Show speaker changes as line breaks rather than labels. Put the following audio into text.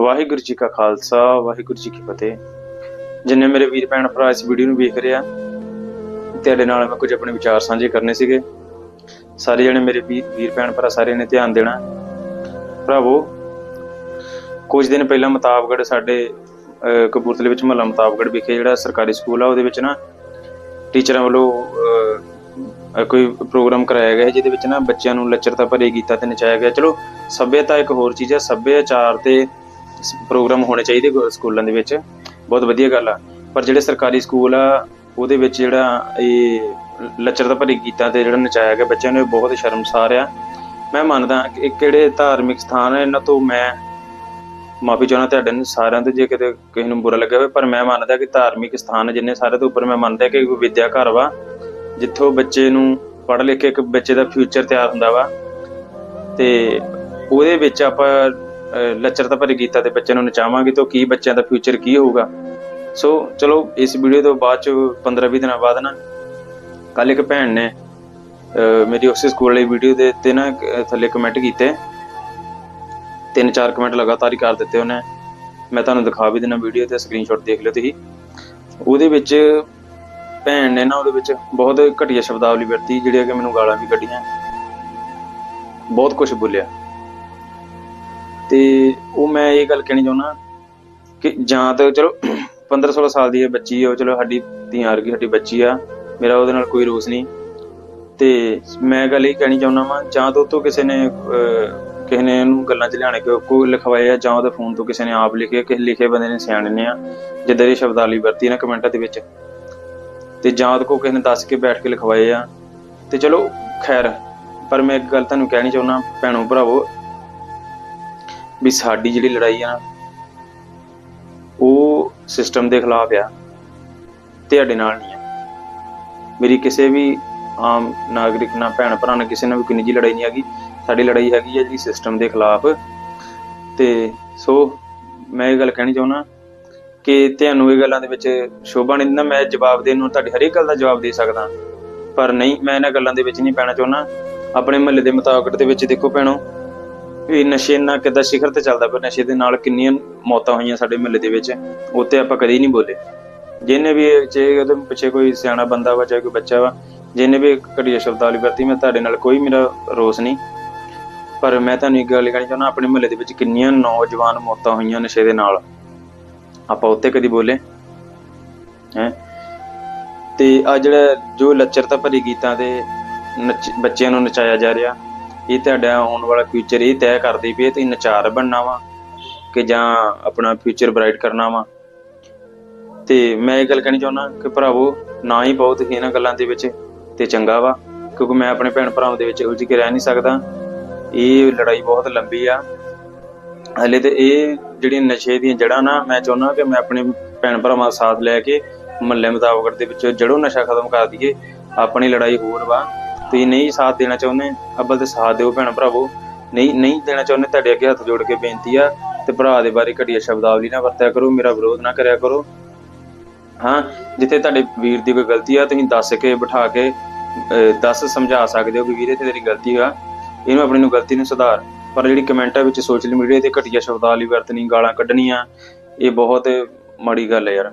ਵਾਹਿਗੁਰੂ ਜੀ ਕਾ ਖਾਲਸਾ, ਵਾਹਿਗੁਰੂ ਜੀ ਕੀ ਫਤਿਹ। ਜਿੰਨੇ ਮੇਰੇ ਵੀਰ ਭੈਣ ਭਰਾ ਇਸ ਵੀਡੀਓ ਨੂੰ ਵੇਖ ਰਿਹਾ ਤੁਹਾਡੇ ਨਾਲ ਮੈਂ ਕੁਝ ਆਪਣੇ ਵਿਚਾਰ ਸਾਂਝੇ ਕਰਨੇ ਸੀਗੇ। ਸਾਰੇ ਜਣੇ ਮੇਰੇ ਵੀਰ ਵੀਰ ਭੈਣ ਭਰਾ ਸਾਰਿਆਂ ਨੇ ਧਿਆਨ ਦੇਣਾ। ਭਰਾਵੋ, ਕੁਝ ਦਿਨ ਪਹਿਲਾਂ ਮੁਤਾਬਗੜ ਸਾਡੇ ਕਪੂਰਥਲੇ ਵਿੱਚ ਮਹੱਲਾ ਮੁਤਾਬਗੜ ਵਿਖੇ ਜਿਹੜਾ ਸਰਕਾਰੀ ਸਕੂਲ ਆ, ਉਹਦੇ ਵਿੱਚ ਨਾ ਟੀਚਰਾਂ ਵੱਲੋਂ ਕੋਈ ਪ੍ਰੋਗਰਾਮ ਕਰਾਇਆ ਗਿਆ ਜਿਹਦੇ ਵਿੱਚ ਨਾ ਬੱਚਿਆਂ ਨੂੰ ਲੱਚਰਤਾ ਭਰੇ ਗੀਤਾਂ ਤੇ ਨਚਾਇਆ ਗਿਆ। ਚਲੋ, ਸੱਭਿਅਤਾ ਇੱਕ ਹੋਰ ਚੀਜ਼ ਹੈ ਸੱਭਿਆਚਾਰ ਤੇ ਪ੍ਰੋਗਰਾਮ ਹੋਣੇ ਚਾਹੀਦੇ ਸਕੂਲਾਂ ਦੇ ਵਿੱਚ। ਬਹੁਤ ਵਧੀਆ ਗੱਲ ਆ। ਪਰ ਜਿਹੜੇ ਸਰਕਾਰੀ ਸਕੂਲ ਆ, ਉਹਦੇ ਵਿੱਚ ਜਿਹੜਾ ਇਹ ਲੱਚਰਤਾ ਭਰੀ ਗੀਤਾਂ ਤੇ ਜਿਹੜਾ ਨਚਾਇਆ ਗਿਆ, ਬੱਚਿਆਂ ਨੂੰ ਬਹੁਤ ਸ਼ਰਮਸਾਰ ਆ। ਮੈਂ ਮੰਨਦਾ ਕਿ ਕਿਹੜੇ ਧਾਰਮਿਕ ਸਥਾਨ ਹੈ ਇਹਨਾਂ ਤੋਂ ਮੈਂ ਮਾਫੀ ਚਾਹੁੰਦਾ ਤੁਹਾਡੇ ਨੂੰ ਸਾਰਿਆਂ ਤੋਂ, ਜੇ ਕਿਤੇ ਕਿਸੇ ਨੂੰ ਬੁਰਾ ਲੱਗਿਆ ਹੋਵੇ, ਪਰ ਮੈਂ ਮੰਨਦਾ ਕਿ ਧਾਰਮਿਕ ਸਥਾਨ ਜਿੰਨੇ ਸਾਰੇ ਤੋਂ ਉੱਪਰ, ਮੈਂ ਮੰਨਦਾ ਕਿ ਕੋਈ ਵਿਦਿਆ ਘਰ ਵਾ, ਜਿੱਥੋਂ ਬੱਚੇ ਨੂੰ ਪੜ੍ਹ ਲਿਖ ਕੇ ਇੱਕ ਬੱਚੇ ਦਾ ਫਿਊਚਰ ਤਿਆਰ ਹੁੰਦਾ ਵਾ। ਤੇ ਉਹਦੇ ਵਿੱਚ ਆਪਾਂ ਲੱਚਰ ਤਾਂ ਭਰੇ ਗੀਤਾਂ ਤੇ ਬੱਚਿਆਂ ਨੂੰ ਨਚਾਵਾਂਗੇ ਤਾਂ ਕੀ ਬੱਚਿਆਂ ਦਾ ਫਿਊਚਰ ਕੀ ਹੋਊਗਾ? ਸੋ ਚਲੋ ਇਸ ਵੀਡੀਓ ਤੋਂ ਬਾਅਦ ਚ 15-20 ਦਿਨਾਂ ਬਾਅਦ ਨਾ ਕੱਲ ਇੱਕ ਭੈਣ ਨੇ ਅਹ, ਮੇਰੀ ਉਸੇ ਸਕੂਲ ਵਾਲੀ ਵੀਡੀਓ ਦੇ ਉੱਤੇ ਨਾ ਥੱਲੇ ਕਮੈਂਟ ਕੀਤੇ। ਤਿੰਨ ਚਾਰ ਕਮੈਂਟ ਲਗਾਤਾਰ ਹੀ ਕਰ ਦਿੱਤੇ ਉਹਨੇ। ਮੈਂ ਤੁਹਾਨੂੰ ਦਿਖਾ ਵੀ ਦਿਨਾ ਵੀਡੀਓ ਤੇ ਸਕਰੀਨਸ਼ਾਟ ਦੇਖ ਲਿਓ ਤੁਸੀਂ। ਉਹਦੇ ਵਿੱਚ ਭੈਣ ਨੇ ਨਾ ਉਹਦੇ ਵਿੱਚ ਬਹੁਤ ਘਟੀਆ ਸ਼ਬਦਾਵਲੀ ਵਰਤੀ ਜਿਹੜੀਆਂ ਕਿ ਮੈਨੂੰ ਗਾਲਾਂ ਵੀ ਕੱਢੀਆਂ। ਬਹੁਤ ਕੁਝ ਬੋਲਿਆ। ਤੇ ਉਹ ਮੈਂ ਇਹ ਗੱਲ ਕਹਿਣੀ ਚਾਹੁੰਦਾ ਕਿ ਜਾਂ ਤਾਂ ਚਲੋ 15 16 ਸਾਲ ਦੀ ਇਹ ਬੱਚੀ ਹੈ ਉਹ ਚਲੋ ਸਾਡੀ ਧੀਆਂ ਵਰਗੀ ਸਾਡੀ ਬੱਚੀ ਆ, ਮੇਰਾ ਉਹਦੇ ਨਾਲ ਕੋਈ ਰੋਸ ਨਹੀਂ। ਤੇ ਮੈਂ ਗੱਲ ਇਹ ਕਹਿਣੀ ਚਾਹੁੰਦਾ ਵਾਂ, ਜਾਂ ਤਾਂ ਉਤੋਂ ਕਿਸੇ ਨੇ ਕਿਸੇ ਨੇ ਇਹਨੂੰ ਗੱਲਾਂ ਚ ਲਿਆਣੇ ਕਿ ਕੋਈ ਲਿਖਵਾਇਆ ਜਾਂ ਉਹਦੇ ਫੋਨ ਤੋਂ ਕਿਸੇ ਨੇ ਆਪ ਲਿਖਿਆ ਕਿਸੇ ਲਿਖੇ ਬੰਦੇ ਨੇ ਸਿਆਣੇ ਨੇ ਆ, ਜਿੱਦਾਂ ਦੀ ਸ਼ਬਦਾਵਲੀ ਵਰਤੀ ਨਾ ਕਮੈਂਟਾਂ ਦੇ ਵਿੱਚ। ਤੇ ਜਾਂ ਉਹਦੇ ਕੋ ਕਿਸੇ ਨੇ ਦੱਸ ਕੇ ਬੈਠ ਕੇ ਲਿਖਵਾਏ ਆ। ਤੇ ਚਲੋ, ਖੈਰ, ਪਰ ਮੈਂ ਇੱਕ ਗੱਲ ਤੁਹਾਨੂੰ ਕਹਿਣੀ ਚਾਹੁੰਦਾ, ਭੈਣੋ ਭਰਾਵੋ ਵੀ ਸਾਡੀ ਜਿਹੜੀ ਲੜਾਈ ਆ ਨਾ, ਉਹ ਸਿਸਟਮ ਦੇ ਖਿਲਾਫ ਆ, ਤੁਹਾਡੇ ਨਾਲ ਨਹੀਂ ਆ। ਮੇਰੀ ਕਿਸੇ ਵੀ ਆਮ ਨਾਗਰਿਕ ਨਾਲ ਭੈਣ ਭਰਾ ਨਾਲ ਕਿਸੇ ਨਾਲ ਵੀ ਕੋਈ ਨਿੱਜੀ ਲੜਾਈ ਨਹੀਂ ਹੈਗੀ, ਸਾਡੀ ਲੜਾਈ ਹੈਗੀ ਹੈ ਜੀ ਸਿਸਟਮ ਦੇ ਖਿਲਾਫ। ਤੇ ਸੋ, ਮੈਂ ਇਹ ਗੱਲ ਕਹਿਣੀ ਚਾਹੁੰਦਾ ਕਿ ਤੁਹਾਨੂੰ ਇਹ ਗੱਲਾਂ ਦੇ ਵਿੱਚ ਸ਼ੋਭਾ ਨਹੀਂ ਦਿੰਦਾ, ਮੈਂ ਜਵਾਬ ਦੇਣ ਨੂੰ ਤੁਹਾਡੀ ਹਰੇਕ ਗੱਲ ਦਾ ਜਵਾਬ ਦੇ ਸਕਦਾ। ਪਰ ਨਹੀਂ, ਮੈਂ ਇਹਨਾਂ ਗੱਲਾਂ ਦੇ ਵਿੱਚ ਨਹੀਂ ਪੈਣਾ ਚਾਹੁੰਦਾ। ਆਪਣੇ ਮਹੱਲੇ ਦੇ ਮੁਤਾਬਕ ਦੇ ਵਿੱਚ ਦੇਖੋ ਭੈਣੋ ਵੀ ਨਸ਼ੇ ਨਾਲ ਕਿੱਦਾਂ ਸਿਖਰ ਤੇ ਚੱਲਦਾ ਪਰ ਨਸ਼ੇ ਦੇ ਨਾਲ ਕਿੰਨੀਆਂ ਮੌਤਾਂ ਹੋਈਆਂ ਸਾਡੇ ਮਹੱਲੇ ਦੇ ਵਿੱਚ, ਉੱਤੇ ਆਪਾਂ ਕਦੀ ਨਹੀਂ ਬੋਲੇ। ਜਿਹਨੇ ਵੀ ਇਹ- ਚਾਹੇ ਉਹਦੇ ਪਿੱਛੇ ਕੋਈ ਸਿਆਣਾ ਬੰਦਾ ਵਾ ਚਾਹੇ ਕੋਈ ਬੱਚਾ ਵਾ, ਜਿਹਨੇ ਵੀ ਘਟੀਆ ਸ਼ਬਦਾਵਲੀ ਵਰਤੀ, ਮੈਂ ਤੁਹਾਡੇ ਨਾਲ ਕੋਈ ਮੇਰਾ ਰੋਸ ਨਹੀਂ। ਪਰ ਮੈਂ ਤੁਹਾਨੂੰ ਇੱਕ ਗੱਲ ਕਹਿਣੀ ਚਾਹੁੰਦਾ, ਆਪਣੇ ਮਹੱਲੇ ਦੇ ਵਿੱਚ ਕਿੰਨੀਆਂ ਨੌਜਵਾਨ ਮੌਤਾਂ ਹੋਈਆਂ ਨਸ਼ੇ ਦੇ ਨਾਲ। ਆਪਾਂ ਉੱਤੇ ਕਦੀ ਬੋਲੇ? ਹੈ? ਤੇ ਆ ਜਿਹੜਾ ਜੋ ਲੱਚਰਤਾ ਭਰੀ ਗੀਤਾਂ ਤੇ ਨੱਚ- ਬੱਚਿਆਂ ਨੂੰ ਨਚਾਇਆ ਜਾ ਰਿਹਾ ਇਹ ਤੁਹਾਡਾ ਆਉਣ ਵਾਲਾ ਫਿਊਚਰ ਇਹ ਤੈਅ ਕਰਦੀ ਪਈ ਤੁਸੀਂ ਨਚਾਰ ਬਣਨਾ ਵਾ ਕਿ ਜਾਂ ਆਪਣਾ ਫਿਊਚਰ ਬ੍ਰਾਈਟ ਕਰਨਾ ਵਾ। ਤੇ ਮੈਂ ਇਹ ਗੱਲ ਕਹਿਣੀ ਚਾਹੁੰਦਾ ਕਿ ਭਰਾਵੋ, ਨਾ ਹੀ ਬਹੁਤ ਹੀ ਇਹਨਾਂ ਗੱਲਾਂ ਦੇ ਵਿੱਚ ਤੇ ਚੰਗਾ ਵਾ, ਕਿਉਂਕਿ ਮੈਂ ਆਪਣੇ ਭੈਣ ਭਰਾਵਾਂ ਦੇ ਵਿੱਚ ਉਲਝ ਕੇ ਰਹਿ ਨਹੀਂ ਸਕਦਾ। ਇਹ ਲੜਾਈ ਬਹੁਤ ਲੰਬੀ ਆ। ਹਲੇ ਤੇ ਇਹ ਜਿਹੜੀ ਨਸ਼ੇ ਦੀਆਂ ਜੜ੍ਹਾਂ ਨਾ, ਮੈਂ ਚਾਹੁੰਦਾ ਕਿ ਮੈਂ ਆਪਣੇ ਭੈਣ ਭਰਾਵਾਂ ਦਾ ਸਾਥ ਲੈ ਕੇ ਮਹੱਲੇ ਮੁਤਾਬਕ ਦੇ ਵਿੱਚ ਜੜੋਂ ਨਸ਼ਾ ਖਤਮ ਕਰ ਦਈਏ, ਆਪਣੀ ਲੜਾਈ ਹੋਰ ਵਾ। ਤੁਸੀਂ ਨਹੀਂ ਸਾਥ ਦੇਣਾ ਚਾਹੁੰਦੇ ਅੱਬਲ ਤੇ ਸਾਥ ਦਿਓ ਭੈਣ ਭਰਾਵੋ। ਨਹੀਂ ਨਹੀਂ ਦੇਣਾ ਚਾਹੁੰਦੇ ਤੁਹਾਡੇ ਅੱਗੇ ਹੱਥ ਜੋੜ ਕੇ ਬੇਨਤੀ ਆ ਤੇ ਭਰਾ ਦੇ ਬਾਰੇ ਘਟੀਆ ਸ਼ਬਦਾਵਲੀ ਨਾ ਵਰਤਿਆ ਕਰੋ ਮੇਰਾ ਵਿਰੋਧ ਨਾ ਕਰਿਆ ਕਰੋ। ਹਾਂ ਜਿੱਥੇ ਤੁਹਾਡੇ ਵੀਰ ਦੀ ਕੋਈ ਗਲਤੀ ਆ ਤੁਸੀਂ ਦੱਸ ਕੇ ਬਿਠਾ ਕੇ ਅਹ, ਦੱਸ ਸਮਝਾ ਸਕਦੇ ਹੋ ਕਿ ਵੀਰੇ ਤੇ ਤੇਰੀ ਗਲਤੀ ਆ। ਇਹਨੂੰ ਆਪਣੀ ਨੂੰ ਗਲਤੀ ਨੂੰ ਸੁਧਾਰ। ਪਰ ਜਿਹੜੀ ਕਮੈਂਟਾਂ ਵਿੱਚ ਸੋਸ਼ਲ ਮੀਡੀਆ ਤੇ ਘਟੀਆ ਸ਼ਬਦਾਵਲੀ ਵਰਤਣੀ ਗਾਲਾਂ ਕੱਢਣੀਆਂ ਇਹ ਬਹੁਤ ਮਾੜੀ ਗੱਲ ਹੈ ਯਾਰ।